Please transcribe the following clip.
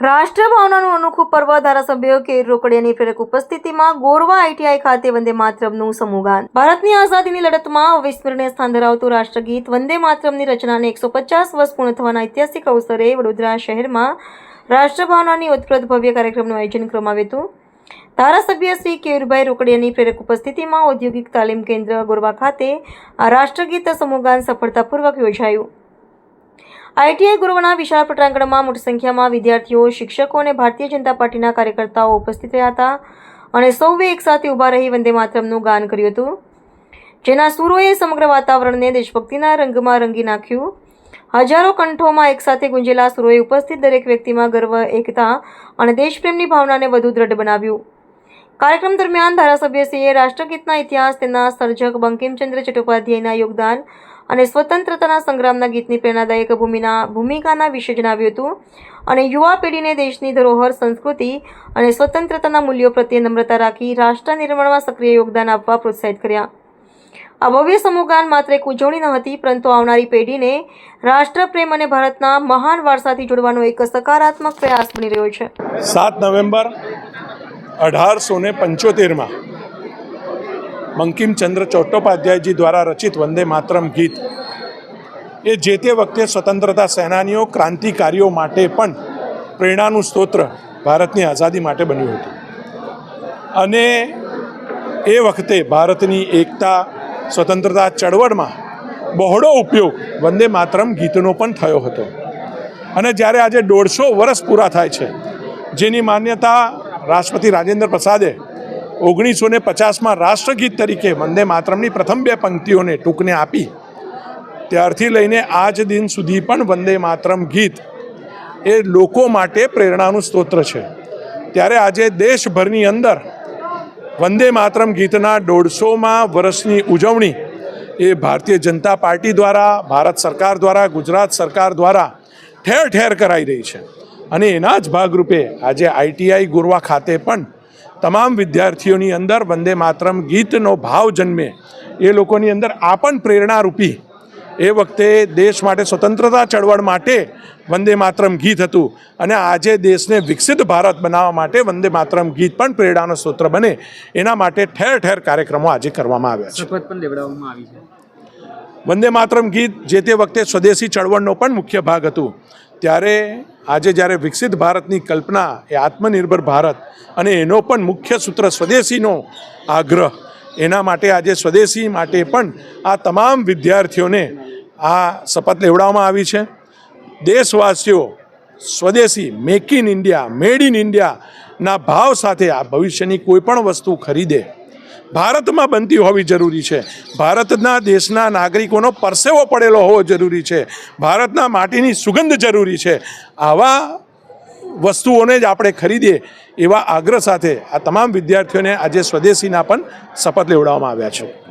રાષ્ટ્રભાવનાનું અનોખું પર્વ ધારાસભ્ય કે રોકડિયાની પ્રેરક ઉપસ્થિતિમાં ગોરવા આઈટીઆઈ ખાતે વંદે માતરમનું સમૂહગાન ભારતની આઝાદીની લડતમાં અવિસ્મરણીય સ્થાન ધરાવતું રાષ્ટ્રગીત વંદે માતરમની રચનાને એકસો પચાસ વર્ષ પૂર્ણ થવાના ઐતિહાસિક અવસરે વડોદરા શહેરમાં રાષ્ટ્રભાવનાની ઉત્પ્રદ ભવ્ય કાર્યક્રમનું આયોજન કરવામાં આવ્યું હતું. ધારાસભ્ય શ્રી કેયુરભાઈ રોકડિયાની પ્રેરક ઉપસ્થિતિમાં ઔદ્યોગિક તાલીમ કેન્દ્ર ગોરવા ખાતે રાષ્ટ્રગીત સમૂહગાન સફળતાપૂર્વક યોજાયું. આઈટીઆઈ ગુરુવના વિશાળ પટાંગણમાં મોટી સંખ્યામાં વિદ્યાર્થીઓ, શિક્ષકો અને ભારતીય જનતા પાર્ટીના કાર્યકર્તાઓ ઉપસ્થિત રહ્યા હતા અને સૌએ એકસાથે ઊભા રહી વંદે માતરમનું ગાન કર્યું હતું. જેના સુરોએ સમગ્ર વાતાવરણને દેશભક્તિના રંગમાં રંગી નાખ્યું. હજારો કંઠોમાં એકસાથે ગુંજેલા સુરોએ ઉપસ્થિત દરેક વ્યક્તિમાં ગર્વ, એકતા અને દેશપ્રેમની ભાવનાને વધુ દ્રઢ બનાવ્યું. કાર્યક્રમ દરમિયાન ધારાસભ્યશ્રીએ રાષ્ટ્રગીતના ઇતિહાસ, તેના સર્જક બંકિમચંદ્ર ચટ્ટોપાધ્યાયના યોગદાન અને સ્વતંત્રતાના સંગ્રામના ગીતની પ્રેરણાદાયક ભૂમિના, ભૂમિકાના વિશે જણાવ્યું હતું. અને યુવા પેઢીને દેશની ધરોહર સંસ્કૃતિ અને સ્વતંત્રતાના મૂલ્યો પ્રત્યે નમ્રતા રાખી રાષ્ટ્ર નિર્માણમાં સક્રિય યોગદાન આપવા પ્રોત્સાહિત કર્યા. આ ભવ્ય સમૂહગાન માત્ર એક ઉજવણી ન હતી, પરંતુ આવનારી પેઢીને રાષ્ટ્રપ્રેમ અને ભારતના મહાન વારસાથી જોડવાનો એક સકારાત્મક પ્રયાસ બની રહ્યો છે. સાત નવેમ્બર અઢારસો ને પંચોતેરમાં બંકિમચંદ્ર ચોટ્ટોપાધ્યાયજી દ્વારા રચિત વંદે માતરમ ગીત. એ જે તે વખતે સ્વતંત્રતા સેનાનીઓ, ક્રાંતિકારીઓ માટે પણ પ્રેરણાનું સ્તોત્ર ભારતની આઝાદી માટે બન્યું હતું. અને એ વખતે ભારતની એકતા, સ્વતંત્રતા ચળવળમાં બહોળો ઉપયોગ વંદે માતરમ ગીતનો પણ થયો હતો. અને જ્યારે આજે દોઢસો વર્ષ પૂરા થાય છે, જેની માન્યતા રાષ્ટ્રપતિ રાજેન્દ્ર પ્રસાદે ઓગણીસો ને પચાસમાં રાષ્ટ્રગીત તરીકે વંદે માતરમની પ્રથમ બે પંક્તિઓને ટૂંકને આપી. ત્યારથી લઈને આજ દિન સુધી પણ વંદે માતરમ ગીત એ લોકો માટે પ્રેરણાનું સ્તોત્ર છે. ત્યારે આજે દેશભરની અંદર વંદે માતરમ ગીતના દોઢસોમાં વર્ષની ઉજવણી એ ભારતીય જનતા પાર્ટી દ્વારા, ભારત સરકાર દ્વારા, ગુજરાત સરકાર દ્વારા ઠેર ઠેર કરાઈ રહી છે. અને એના જ ભાગરૂપે આજે આઈટીઆઈ ગુરવા ખાતે પણ તમામ વિદ્યાર્થીઓની અંદર વંદે માતરમ ગીતનો ભાવ જન્મે. એ લોકોની અંદર આ પણ પ્રેરણારૂપી. એ વખતે દેશ માટે સ્વતંત્રતા ચળવળ માટે વંદે માતરમ ગીત હતું અને આજે દેશને વિકસિત ભારત બનાવવા માટે વંદે માતરમ ગીત પણ પ્રેરણાનો સૂત્ર બને. એના માટે ઠેર ઠેર કાર્યક્રમો આજે કરવામાં આવ્યા છે. શપથ પણ લેવડાવવામાં આવી છે. વંદે માતરમ ગીત જે તે વખતે સ્વદેશી ચળવળનો પણ મુખ્ય ભાગ હતું. ત્યારે આજે જ્યારે વિકસિત ભારતની કલ્પના એ આત્મનિર્ભર ભારત અને એનો પણ મુખ્ય સૂત્ર સ્વદેશીનો આગ્રહ, એના માટે આજે સ્વદેશી માટે પણ આ તમામ વિદ્યાર્થીઓને આ શપથ લેવડાવવામાં આવી છે. દેશવાસીઓ, સ્વદેશી make in India made in ઇન્ડિયાના ભાવ સાથે આ ભવિષ્યની કોઈ પણ વસ્તુ ખરીદે ભારતમાં બનતી હોવી જરૂરી છે. ભારતના દેશના નાગરિકોનો પરસેવો પડેલો હોવો જરૂરી છે. ભારતના માટીની સુગંધ જરૂરી છે. આવા વસ્તુઓને જ આપણે ખરીદીએ એવા આગ્રહ સાથે આ તમામ વિદ્યાર્થીઓને આજે સ્વદેશીના પણ શપથ લેવડાવવામાં આવ્યા છે.